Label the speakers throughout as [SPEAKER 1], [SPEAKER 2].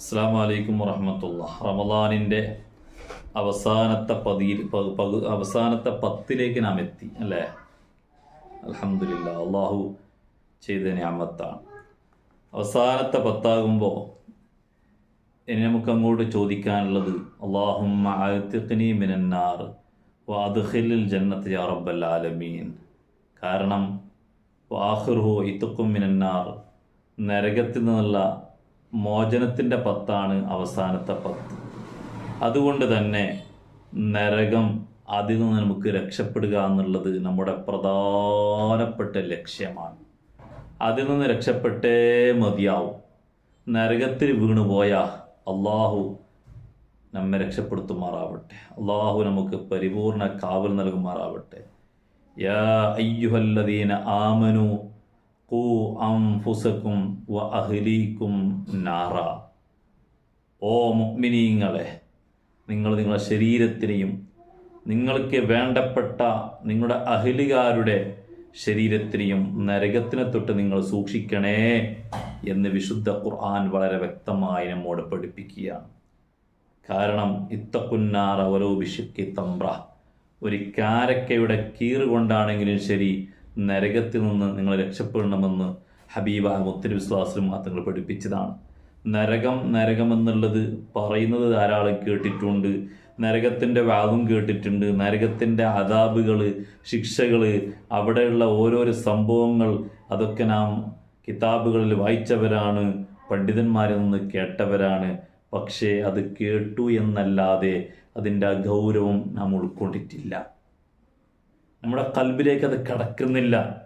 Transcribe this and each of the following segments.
[SPEAKER 1] അസ്സാം വലൈക്കും വറഹമത്തുള്ള റമദാനിന്റെ അവസാനത്തെ പതിയിൽ അവസാനത്തെ പത്തിലേക്ക് നാം എത്തി അല്ലേ? അലഹമില്ല അള്ളാഹു ചെയ്ത ഞാമത്താണ്. അവസാനത്തെ പത്താകുമ്പോൾ ഇനി നമുക്ക് അങ്ങോട്ട് ചോദിക്കാനുള്ളത് അള്ളാഹുമ്മ മിനന്നാർ വാദ്ഖിലിൽ ജന്നത്ത് യാ ആലമീൻ. കാരണം വാഹുർഹു ഇത്തുക്കും മിനന്നാർ നരകത്തിൽ നിന്നുള്ള മോചനത്തിന്റെ പത്താണ് അവസാനത്തെ പത്ത്. അതുകൊണ്ട് തന്നെ നരകം അതിൽ നിന്ന് നമുക്ക് രക്ഷപ്പെടുക എന്നുള്ളത് നമ്മുടെ പ്രധാനപ്പെട്ട ലക്ഷ്യമാണ്. അതിൽ നിന്ന് രക്ഷപ്പെട്ടേ മതിയാവും. നരകത്തിൽ വീണുപോയ അള്ളാഹു നമ്മെ രക്ഷപ്പെടുത്തുമാറാവട്ടെ. അള്ളാഹു നമുക്ക് പരിപൂർണ കാവൽ നൽകുമാറാവട്ടെ. യാ അയ്യുഹല്ലദീന ആമനു ഖൂ അംഫുസക്കും വ അഹ്ലീക്കും നാറ. ഓ മുഅ്മിനീങ്ങളെ നിങ്ങൾ നിങ്ങളുടെ ശരീരത്തിനെയും നിങ്ങൾക്ക് വേണ്ടപ്പെട്ട നിങ്ങളുടെ അഹ്ലികാരുടെ ശരീരത്തിനെയും നരകത്തിനെ തൊട്ട് നിങ്ങൾ സൂക്ഷിക്കണേ എന്ന് വിശുദ്ധ ഖുർആൻ വളരെ വ്യക്തമായി നമ്മോട് പഠിപ്പിക്കുകയാണ്. കാരണം ഇത്തക്കുന്നാറ ഓരോ വിശുക്കി തമ്പ്ര ഒരു കാരക്കയുടെ കീറ് കൊണ്ടാണെങ്കിലും ശരി നരകത്തിൽ നിന്ന് നിങ്ങൾ രക്ഷപ്പെടണമെന്ന് ഹബീബ മുത്തരി വിശ്വാസം മാത്രങ്ങൾ പഠിപ്പിച്ചതാണ്. നരകം നരകം എന്നുള്ളത് പറയുന്നത് ധാരാളം കേട്ടിട്ടുണ്ട്. നരകത്തിന്റെ വാദം കേട്ടിട്ടുണ്ട്. നരകത്തിന്റെ അതാബുകൾ ശിക്ഷകൾ അവിടെയുള്ള ഓരോരോ സംഭവങ്ങൾ അതൊക്കെ നാം കിതാബുകളിൽ വായിച്ചവരാണ് പണ്ഡിതന്മാരിൽ നിന്ന് കേട്ടവരാണ്. പക്ഷേ അത് കേട്ടു എന്നല്ലാതെ അതിന്റെ ഗൗരവം നാം ഉൾക്കൊണ്ടിട്ടില്ല. നമ്മുടെ കൽബിലേക്ക് അത് കടക്കുന്നില്ല.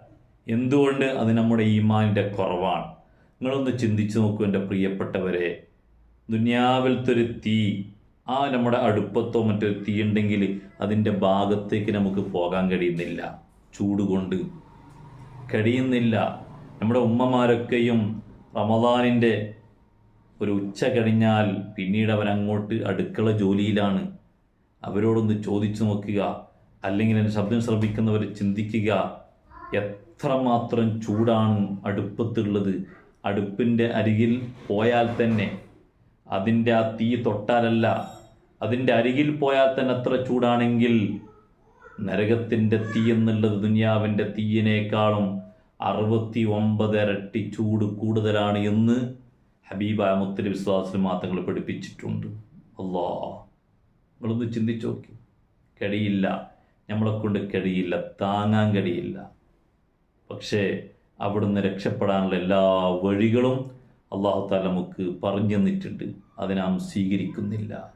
[SPEAKER 1] എന്തുകൊണ്ട്? അത് നമ്മുടെ ഈമാനിന്റെ കുറവാണ്. നിങ്ങളൊന്ന് ചിന്തിച്ചു നോക്കൂ എന്റെ പ്രിയപ്പെട്ടവരെ. ദുനിയാവിലത്തൊരു തീ ആ നമ്മുടെ അടുപ്പത്തോ മറ്റൊരു തീ ഉണ്ടെങ്കിൽ അതിന്റെ ഭാഗത്തേക്ക് നമുക്ക് പോകാൻ കഴിയുന്നില്ല. ചൂട് കൊണ്ട് കഴിയുന്നില്ല. നമ്മുടെ ഉമ്മമാരൊക്കെയും റമദാനിന്റെ ഒരു ഉച്ച കഴിഞ്ഞാൽ പിന്നീട് അവരങ്ങോട്ട് അടുക്കള ജോലിയിലാണ്. അവരോടൊന്ന് ചോദിച്ചു നോക്കുക. അല്ലെങ്കിൽ എന്റെ ശബ്ദം ശ്രമിക്കുന്നവർ ചിന്തിക്കുക എത്രമാത്രം ചൂടാണ് അടുപ്പത്തുള്ളത്. അടുപ്പിന്റെ അരികിൽ പോയാൽ തന്നെ അതിന്റെ ആ തീ തൊട്ടാലല്ല അതിന്റെ അരികിൽ പോയാൽ തന്നെ എത്ര ചൂടാണെങ്കിൽ നരകത്തിന്റെ തീ എന്നുള്ളത് ദുനിയാവിന്റെ തീയിനേക്കാളും അറുപത്തി ഒമ്പത് ഇരട്ടി ചൂട് കൂടുതലാണ് എന്ന് ഹബീബ മുത്തലി വിശ്വാസിൽ മാത്രങ്ങൾ പഠിപ്പിച്ചിട്ടുണ്ട്. അല്ലാ നിങ്ങളൊന്ന് ചിന്തിച്ചു നോക്കി. കഴിയില്ല നമ്മളെ കൊണ്ട് കഴിയില്ല താങ്ങാൻ കഴിയില്ല. പക്ഷേ അവിടുന്ന് രക്ഷപ്പെടാനുള്ള എല്ലാ വഴികളും അള്ളാഹു താല നമുക്ക് പറഞ്ഞു തന്നിട്ടുണ്ട്. അത് നാം സ്വീകരിക്കുന്നില്ല.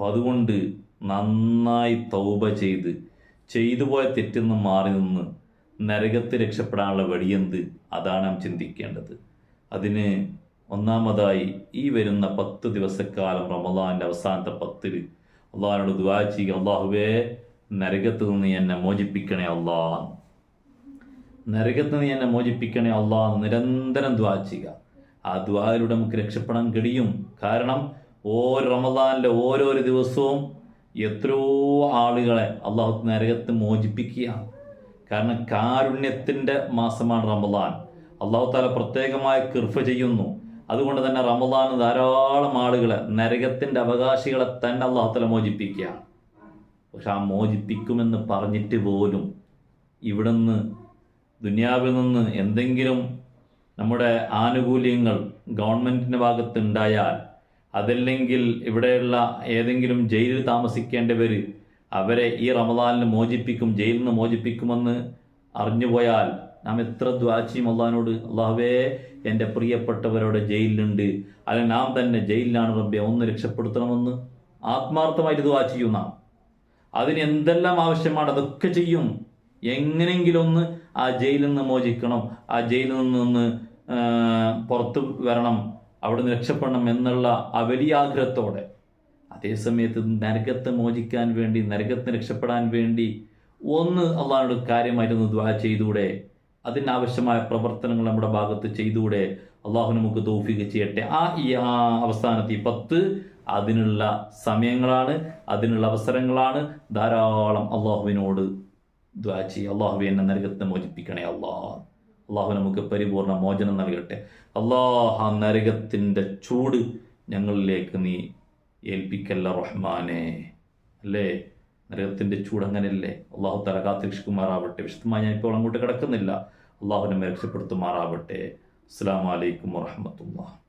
[SPEAKER 1] അതുകൊണ്ട് നന്നായി തൗബ ചെയ്ത് ചെയ്തു പോയ തെറ്റെന്ന് മാറി നിന്ന് നരകത്ത് രക്ഷപ്പെടാനുള്ള വഴിയെന്ത്? അതാണ് നാം ചിന്തിക്കേണ്ടത്. അതിന് ഒന്നാമതായി ഈ വരുന്ന പത്ത് ദിവസക്കാലം റമദാന്റെ അവസാനത്തെ പത്തിൽ അള്ളാഹിനോട് ദ്വാ ചെയ്യുക. അള്ളാഹുവേ നരകത്ത് നിന്ന് എന്നെ മോചിപ്പിക്കണേ അള്ളാഹ്. നരകത്ത് നീ എന്നെ മോചിപ്പിക്കണേ അള്ളാഹ് നിരന്തരം ദ്വാ ചെയ്യുക. ആ ദ്വായിലൂടെ നമുക്ക് രക്ഷപ്പെടാൻ കഴിയും. കാരണം ഓരോ റമദാനിലെ ഓരോരോ ദിവസവും എത്രയോ ആളുകളെ അള്ളാഹു നരകത്ത് മോചിപ്പിക്കുകയാണ് കാരണം കാരുണ്യത്തിന്റെ മാസമാണ് റമദാൻ. അള്ളാഹു താല പ്രത്യേകമായി കൃഫ ചെയ്യുന്നു. അതുകൊണ്ട് തന്നെ റമദാൻ ധാരാളം ആളുകളെ നരകത്തിന്റെ അവകാശികളെ തന്നെ അള്ളാഹു താല മോചിപ്പിക്കുകയാണ് പക്ഷെ ആ മോചിപ്പിക്കുമെന്ന് പറഞ്ഞിട്ട് പോലും ഇവിടുന്ന് ദുനിയാവിൽ നിന്ന് എന്തെങ്കിലും നമ്മുടെ ആനുകൂല്യങ്ങൾ ഗവൺമെന്റിന്റെ ഭാഗത്ത് ഉണ്ടായാൽ അതല്ലെങ്കിൽ ഇവിടെയുള്ള ഏതെങ്കിലും ജയിലിൽ താമസിക്കേണ്ടവർ അവരെ ഈ റമദാനിൽ മോചിപ്പിക്കും ജയിലിൽ നിന്ന് മോചിപ്പിക്കുമെന്ന് അറിഞ്ഞുപോയാൽ നാം എത്ര ദ്വാചിയും അള്ളഹാനോട്? അള്ളാഹുവേ എന്റെ പ്രിയപ്പെട്ടവരോട് ജയിലിലുണ്ട്. അല്ലെങ്കിൽ നാം തന്നെ ജയിലിലാണ് റബ്ബെ ഒന്ന് രക്ഷപ്പെടുത്തണമെന്ന് ആത്മാർത്ഥമായിട്ട് ദ്വാ ചെയ്യും നാം. അതിന് എന്തെല്ലാം ആവശ്യമാണ് അതൊക്കെ ചെയ്യും. എങ്ങനെങ്കിലും ഒന്ന് ആ ജയിലിൽ നിന്ന് മോചിക്കണം. ആ ജയിലിൽ നിന്നൊന്ന് പുറത്തു വരണം. അവിടെ നിന്ന് രക്ഷപ്പെടണം എന്നുള്ള ആ വലിയ ആഗ്രഹത്തോടെ. അതേസമയത്ത് നരകത്തെ മോചിക്കാൻ വേണ്ടി നരകത്തിന് രക്ഷപ്പെടാൻ വേണ്ടി ഒന്ന് അള്ളാഹിനോട് കാര്യമായിട്ടൊന്ന് ദ്വാ ചെയ്തൂടെ. അതിനാവശ്യമായ പ്രവർത്തനങ്ങൾ നമ്മുടെ ഭാഗത്ത് ചെയ്തുകൂടെ? അള്ളാഹു നമുക്ക് തോഫിക്ക് ചെയ്യട്ടെ. ആ ഈ അവസാനത്തെ ഈ പത്ത് അതിനുള്ള സമയങ്ങളാണ് അതിനുള്ള അവസരങ്ങളാണ്. ധാരാളം അള്ളാഹുവിനോട് ദ്വാ ചെയ്യുക എന്നെ നരകത്തെ മോചിപ്പിക്കണേ അള്ളാഹ് അള്ളാഹു നമുക്ക് പരിപൂർണ മോചനം നൽകട്ടെ. അള്ളാഹ് നരകത്തിന്റെ ചൂട് ഞങ്ങളിലേക്ക് നീ ഏൽപ്പിക്കല്ല റഹ്മാനെ. അല്ലേ? നരകത്തിന്റെ ചൂട് അങ്ങനെയല്ലേ? അള്ളാഹു തല കാത്തിരക്ഷിക്കുമാറാവട്ടെ വിശദമായി ഞാൻ ഇപ്പോൾ അങ്ങോട്ട് കിടക്കുന്നില്ല. അള്ളാഹുവിനെ രക്ഷപ്പെടുത്തുമാറാവട്ടെ. അസ്സാം വലൈക്കും വാഹമത്തുള്ള